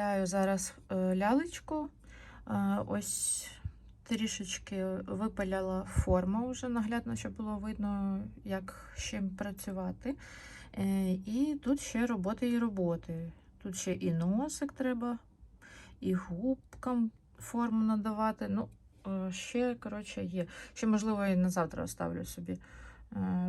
Виготовляю зараз е, лялечку. Е, Ось трішечки випаляла форму вже наглядно, щоб було видно, як з чим працювати. Е, І тут ще роботи і роботи. Тут ще і носик треба, і губкам форму надавати. Ну, ще, коротше, є. Ще, можливо, і на завтра оставлю собі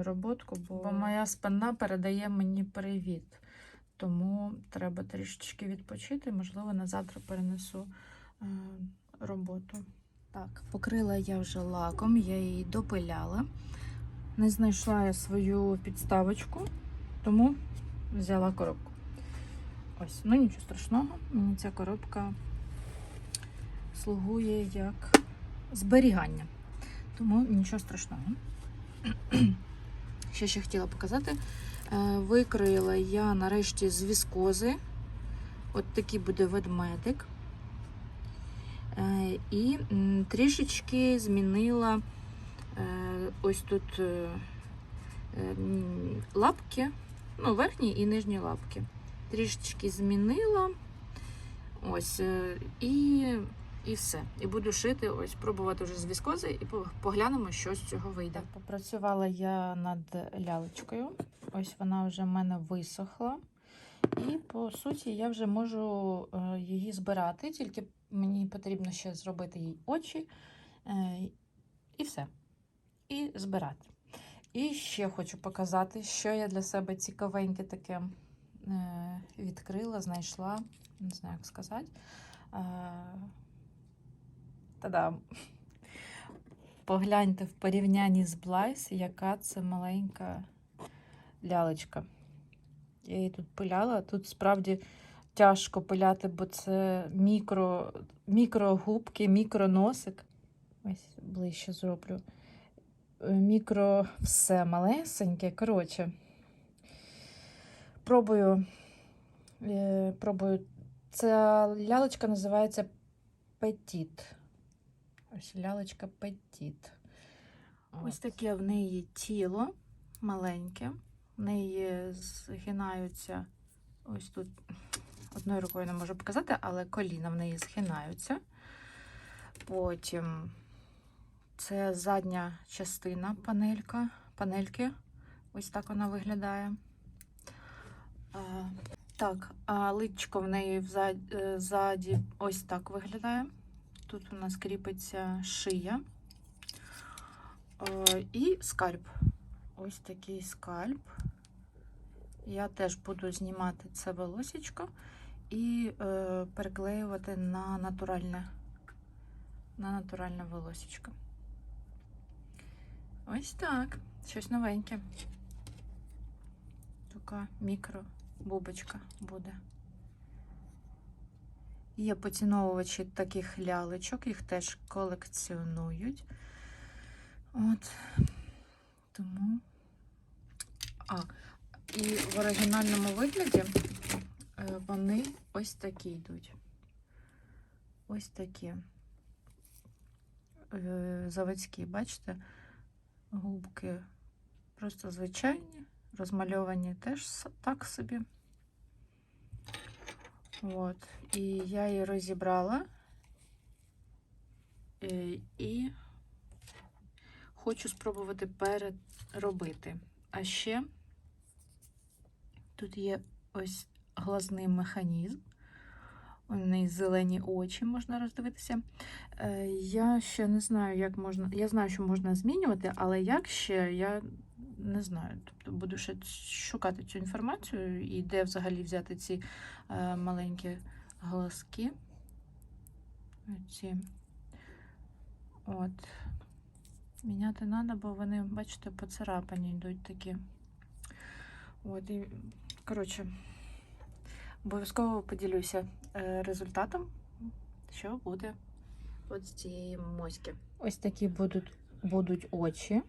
роботку, бо моя спина передає мені привіт. Тому треба трішечки відпочити. Можливо, на завтра перенесу е, роботу. Так, покрила я вже лаком, я її допиляла. Не знайшла я свою підставочку, тому взяла коробку. Ось, ну нічого страшного, мені ця коробка слугує як зберігання. Тому нічого страшного. Що ще хотіла показати. Е, Викроїла я нарешті з віскози. От такий буде ведмедик. Е, І трішечки змінила е, ось тут лапки, ну, верхні і нижні лапки. Трішечки змінила. Ось, і, і все. І буду шити, ось, пробувати вже з віскози і поглянемо, що з цього вийде. Попрацювала я над лялечкою. Ось вона вже в мене висохла. І по суті я вже можу е, її збирати, тільки мені потрібно ще зробити їй очі е, і все. І збирати. І ще хочу показати, що я для себе цікавеньке таке е, відкрила, знайшла, не знаю, як сказати. Та-дам! Погляньте в порівнянні з Блайс, яка це маленька лялечка. Я її тут пиляла. Тут справді тяжко пиляти, бо це мікро, мікрогубки, мікроносик. Ось ближче зроблю. Е, Мікро все малесеньке. Коротше, пробую. е, Пробую. Ця лялечка називається Петіт. Ось лялечка Петіт. Ось таке в неї тіло маленьке. В неї згинаються ось тут. Одною рукою не можу показати, але коліна в неї згинаються. Потім це задня частина панелька, панельки. Ось так вона виглядає. А, так, а личко в неї е, ззаді ось так виглядає. Тут у нас кріпиться шия Е, і скальп. Ось такий скальп. Я теж буду знімати це волосечко і е, переклеювати на натуральне, на натуральне волосечко. Ось так. Щось новеньке. Така мікро-бубочка буде. Є поціновувачі таких лялечок, їх теж колекціонують. От. Тому. А, і в оригінальному вигляді е, вони ось такі йдуть. Ось такі. Е, Заводські, бачите? Губки просто звичайні, розмальовані теж так собі. От. І я її розібрала. І хочу спробувати переробити. А ще тут є ось глазний механізм. У неї зелені очі можна роздивитися. Е, Я ще не знаю, як можна. Я знаю, що можна змінювати, але як ще я не знаю. Тобто буду ще шукати цю інформацію і де взагалі взяти ці е, маленькі глазки. Ці. От. Міняти треба, бо вони, бачите, поцарапані йдуть такі. От, і, коротше, обов'язково поділюся результатом, що буде от з цієї моськи. Ось такі будуть, будуть очі.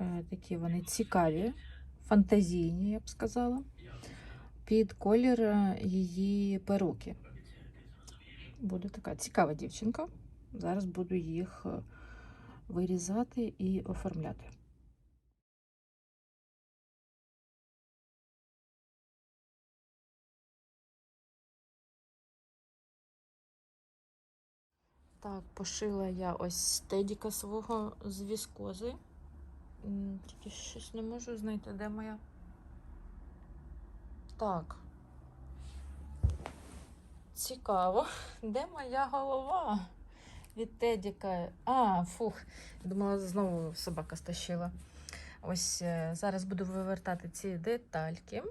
Е, такі вони цікаві, фантазійні, я б сказала. Під колір е, її перуки. Буде така цікава дівчинка. Зараз буду їх е, вирізати і оформляти. Так, пошила я ось тедіка свого з віскози. Тільки щось не можу знайти, де моя. Так. Цікаво, де моя голова від Тедіка? А, фух, думала, знову собака стащила. Ось е, зараз буду вивертати ці детальки.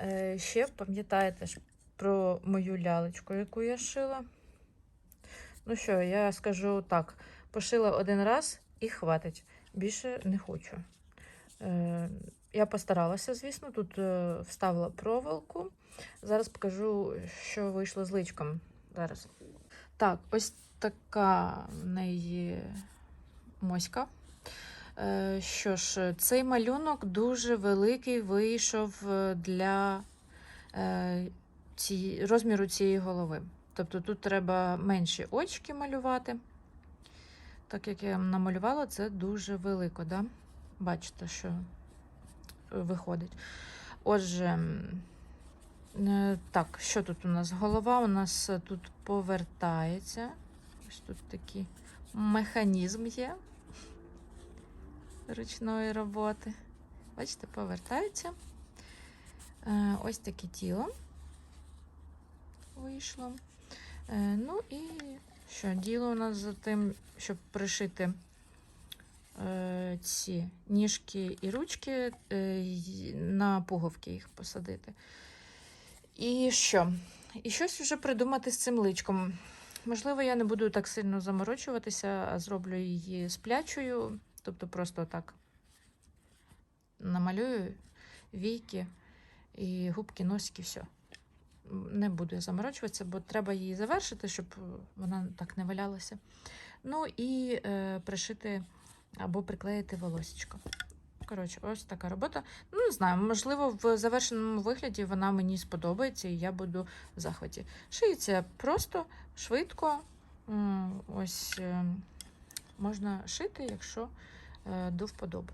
Е, Ще пам'ятаєте про мою лялечку, яку я шила. Ну що, я скажу так: пошила один раз і хватить. Більше не хочу. Е, Я постаралася, звісно, тут е, вставила проволоку. Зараз покажу, що вийшло з личком. Зараз. Так, ось така в неї моська. Е, Що ж, цей малюнок дуже великий вийшов для е, розміру цієї голови. Тобто тут треба менші очки малювати. Так як я намалювала, це дуже велико, да? бачите, що виходить. Отже, е, так, що тут у нас? Голова у нас е, тут повертається. Ось тут такий механізм є ручної роботи. Бачите, повертається. Е, Ось таке тіло вийшло. Е, Ну і що? Діло у нас за тим, щоб пришити е, ці ніжки і ручки, е, на пуговки їх посадити. І що? І щось вже придумати з цим личком. Можливо, я не буду так сильно заморочуватися, а зроблю її сплячою, тобто просто так намалюю війки і губки, носики, все. Не буду я заморочуватися, бо треба її завершити, щоб вона так не валялася. Ну і е, пришити або приклеїти волосечко. Коротше, ось така робота. Ну, не знаю, можливо, в завершеному вигляді вона мені сподобається і я буду в захваті. Шиється просто, швидко. Ось е, можна шити, якщо е, до вподоби.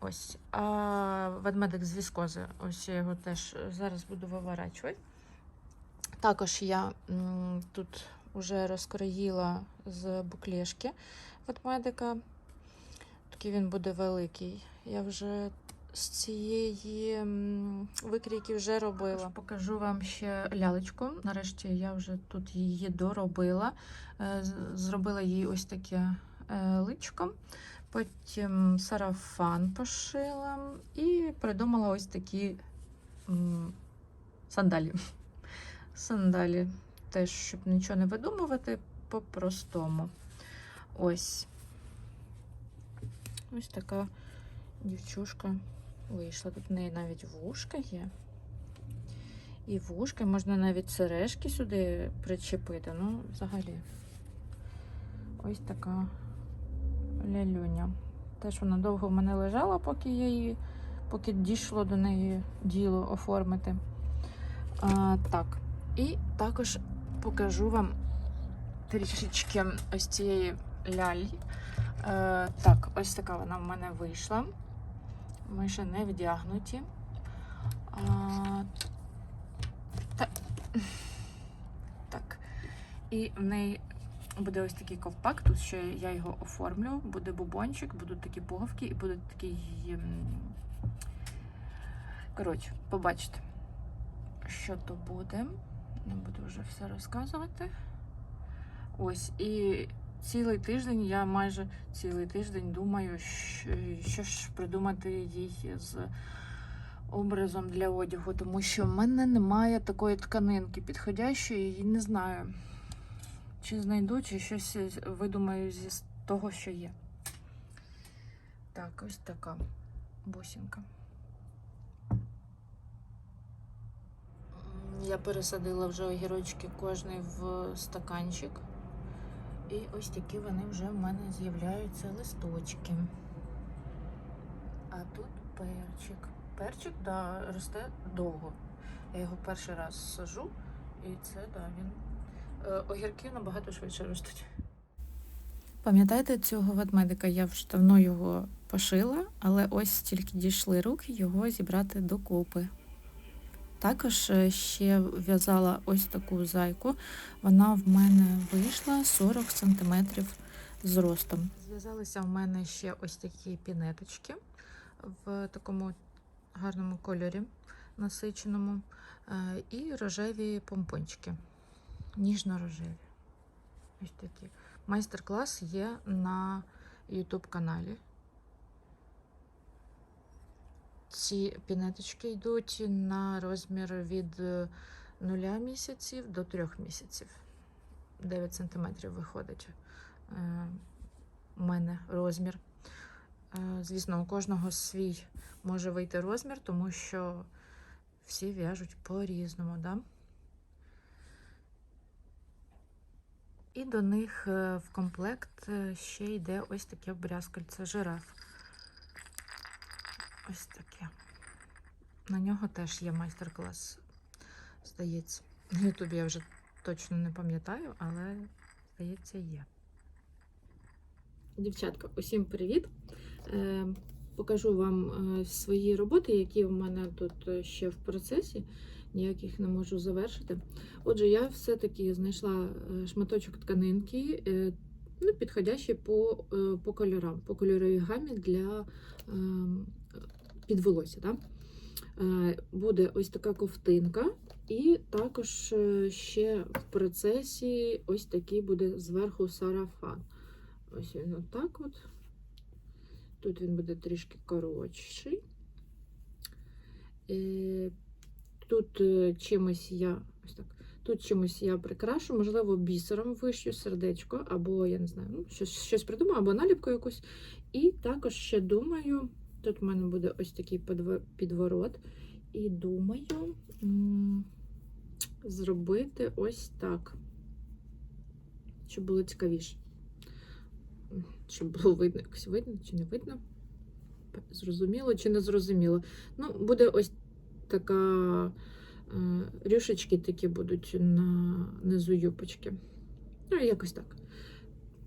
Ось. А ведмедик з віскози. Ось я його теж зараз буду виворачувати. Також я тут вже розкроїла з буклешки ведмедика. Такий він буде великий. Я вже з цієї викрійки вже робила. Покажу вам ще лялечку. Нарешті я вже тут її доробила. Е, Зробила їй ось таке е, личко. Потім сарафан пошила і придумала ось такі сандалі. Сандалі. Теж, щоб нічого не видумувати, по-простому. Ось. Ось така дівчушка вийшла. Тут в неї навіть вушка є. І вушка, можна навіть сережки сюди причепити. Ну, взагалі. Ось така лялюня. Теж вона довго в мене лежала, поки я її, поки дійшло до неї діло оформити. А, так. І також покажу вам трішечки ось цієї лялі. Е, так, ось така вона в мене вийшла. Ми ще не вдягнуті. А, та, так. І в неї буде ось такий ковпак. Тут ще я його оформлю. Буде бубончик, будуть такі пуговки і буде такий. ем, Коротше, побачите, що то буде. Не буду вже все розказувати. Ось, і цілий тиждень, я майже цілий тиждень думаю, що, ж придумати їй з образом для одягу, тому що в мене немає такої тканинки підходящої, і не знаю, чи знайду, чи щось видумаю зі того, що є. Так, ось така бусинка. Я пересадила вже огірочки кожний в стаканчик. І ось такі вони вже в мене з'являються листочки. А тут перчик. Перчик, да, росте довго. Я його перший раз сажу, і це, да, він. Е, огірки набагато швидше ростуть. Пам'ятаєте цього ведмедика? Я вже давно його пошила, але ось тільки дійшли руки його зібрати докупи. Також е, ще в'язала ось таку зайку. Вона в мене вийшла 40 см зростом. Зв'язалися в мене ще ось такі пінеточки в такому гарному кольорі насиченому. е, І рожеві помпончики. Ніжно-рожеві. Ось такі. Майстер-клас є на YouTube каналі. Ці пінеточки йдуть на розмір від 0 місяців до 3 місяців. 9 см виходить е, у мене розмір. Е, Звісно, у кожного свій може вийти розмір, тому що всі в'яжуть по-різному. Да? І до них е, в комплект е, ще йде ось таке брязкальце жираф. Ось таке. На нього теж є майстер-клас, здається. На Ютубі я вже точно не пам'ятаю, але, здається, є. Дівчатка, усім привіт! Е, покажу вам е, свої роботи, які в мене тут е, ще в процесі. Ніяких не можу завершити. Отже, я все-таки знайшла шматочок тканинки, ну, підходящий по, по кольорам, по кольоровій гамі для ем, під волосся. Да? Е, Буде ось така ковтинка, і також е, ще в процесі ось такий буде зверху сарафан. Ось він отак от. Тут він буде трішки коротший. Е, Тут чимось я ось так. Тут чимось я прикрашу, можливо, бісером вишью сердечко, або, я не знаю, ну, щось, щось придумаю, або наліпку якусь. І також ще думаю, тут в мене буде ось такий підворот. І думаю зробити ось так, щоб було цікавіше. Щоб було видно, якось видно чи не видно. Зрозуміло чи не зрозуміло. Ну, буде ось така е, рюшечки такі будуть на низу юпочки. Ну, якось так.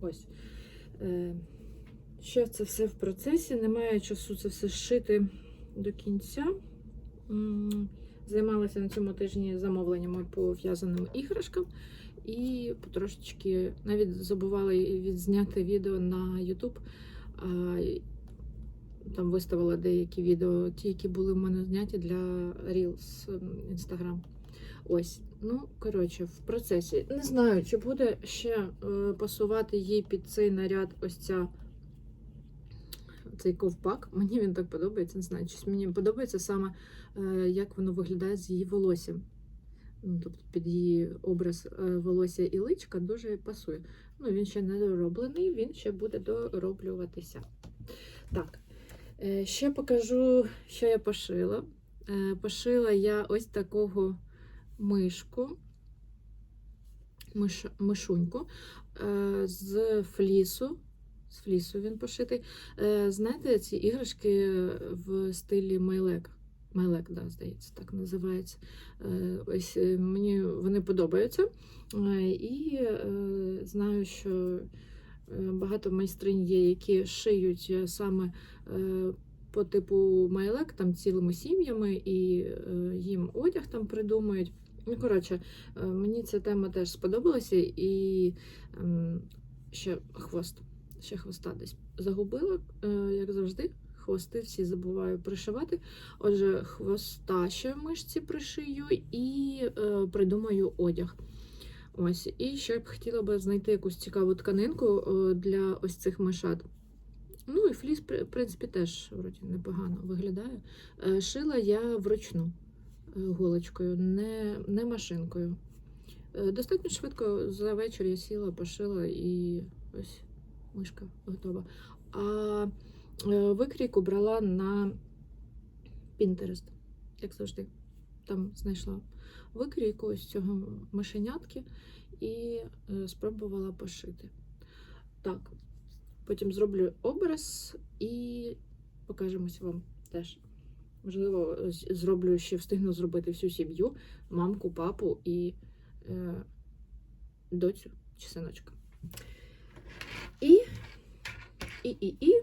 Ось. Ще це все в процесі. Немає часу це все зшити до кінця. Займалася на цьому тижні замовленнями по в'язаним іграшкам. І потрошечки навіть забувала відзняти відео на YouTube. Там виставила деякі відео, ті, які були в мене зняті для Reels Instagram. Ось, ну, коротше, в процесі. Не знаю, чи буде ще е, пасувати їй під цей наряд ось ця, цей ковпак. Мені він так подобається, не знаю. Щось мені подобається саме, е, як воно виглядає з її волоссям. Ну, тобто під її образ е, волосся і личка дуже пасує. Ну, він ще не дороблений, він ще буде дороблюватися. Так, е, ще покажу, що я пошила. Пошила я ось такого мишку, миш, мишуньку з флісу. З флісу він пошитий. Е, Знаєте, ці іграшки в стилі майлек. Майлек, да, здається, так називається. Е, Ось е, мені вони подобаються. І знаю, що багато майстринь є, які шиють саме по типу майлек, там цілими сім'ями, і їм одяг там придумують. Ну, коротше, мені ця тема теж сподобалася, і ем, ще хвост. Ще хвоста десь загубила, е, як завжди. Хвости всі забуваю пришивати. Отже, хвоста ще в мишці пришию і е, придумаю одяг. Ось, і ще б хотіла би знайти якусь цікаву тканинку е, для ось цих мишат. Ну і фліс, в принципі, теж вроді непогано виглядає. Е, Шила я вручну голочкою, не, не машинкою. Достатньо швидко за вечір я сіла, пошила і ось мишка готова. А е, викрійку брала на Pinterest, як завжди. Там знайшла викрійку ось цього мишенятки і е, спробувала пошити. Так, потім зроблю образ і покажемось вам теж. Можливо, зроблю ще встигну зробити всю сім'ю, мамку, папу і е, доцю чи синочка. І, і, і, і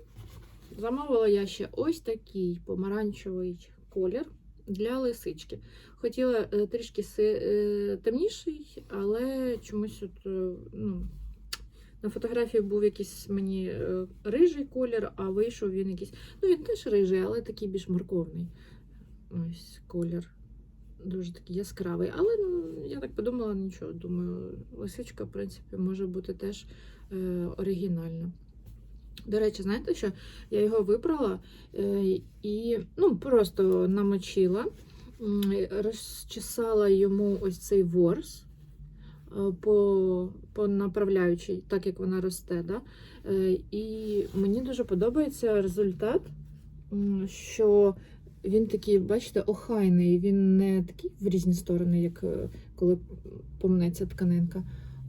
замовила я ще ось такий помаранчевий колір. для лисички. Хотіла е, трішки е, темніший, але чомусь от, е, ну, на фотографії був якийсь мені рижий колір, а вийшов він якийсь. Ну, він теж рижий, але такий більш морковний. Ось колір. Дуже такий яскравий. Але ну, я так подумала, нічого. Думаю, лисичка, в принципі, може бути теж е, оригінальна. До речі, знаєте що? Я його випрала е, і ну, просто намочила, розчесала йому ось цей ворс е, по, по направляючій, так як вона росте. Да? Е, І мені дуже подобається результат, що він такий, бачите, охайний, він не такий в різні сторони, як е, коли помнеться тканинка,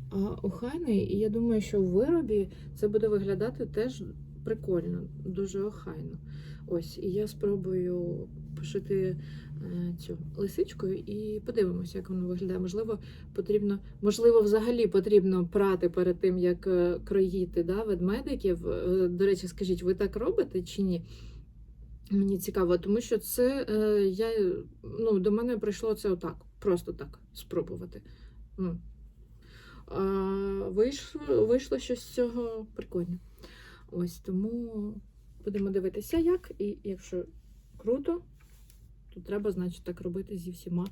а охайний. І я думаю, що в виробі це буде виглядати теж прикольно, дуже охайно. Ось, і я спробую пошити е, цю лисичку і подивимося, як воно виглядає. Можливо, потрібно, можливо, взагалі потрібно прати перед тим, як е, кроїти да, ведмедиків. До речі, скажіть, ви так робите чи ні? Мені цікаво, тому що це е, я, ну, до мене прийшло це отак, просто так спробувати. Ну. А, вийшло, вийшло щось з цього прикольне. Ось тому будемо дивитися, як. І якщо круто, то треба, значить, так робити зі всіма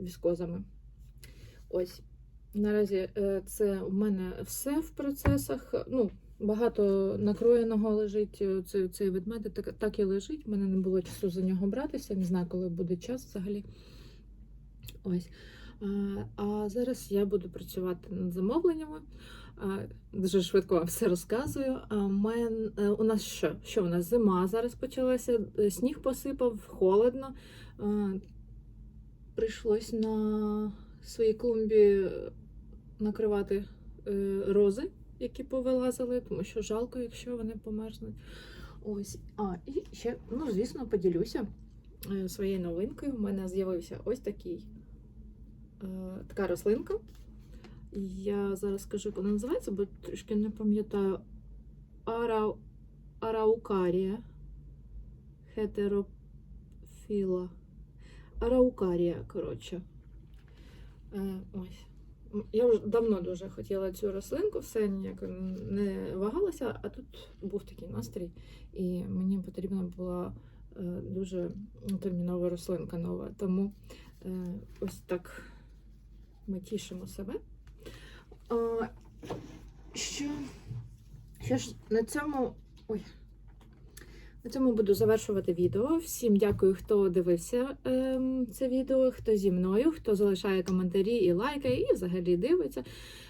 віскозами. Ось. Наразі е, це у мене все в процесах. Ну, багато накроєного лежить. е, Цей, цей ведмедик так, так і лежить. У мене не було часу за нього братися. Не знаю, коли буде час взагалі. Ось. А, зараз я буду працювати над замовленнями. Дуже швидко вам все розказую. Мен, е, у нас що? Що у нас зима зараз почалася? Е, Сніг посипав, холодно. Прийшлось на своїй клумбі накривати рози, які повилазили, тому що жалко, якщо вони померзнуть. Ось. А, і ще, ну, звісно, поділюся е, своєю новинкою. У мене з'явився ось такий е, така рослинка. Я зараз скажу, як вона називається, бо трішки не пам'ятаю. Ара... Араукарія. Хетерофіла. Араукарія, коротше. Е, ось. Я вже давно дуже хотіла цю рослинку, все ніяк не вагалася, а тут був такий настрій, і мені потрібна була е, дуже термінова рослинка нова. Тому е, ось так ми тішимо себе. Що, що ж на цьому. Ой. На цьому буду завершувати відео. Всім дякую, хто дивився ем, це відео, хто зі мною, хто залишає коментарі і лайкає, і взагалі дивиться.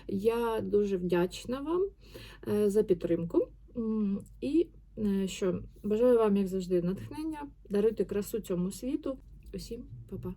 Я дуже вдячна вам е, за підтримку. І е, що бажаю вам, як завжди, натхнення, даруйте красу цьому світу. Усім па-па.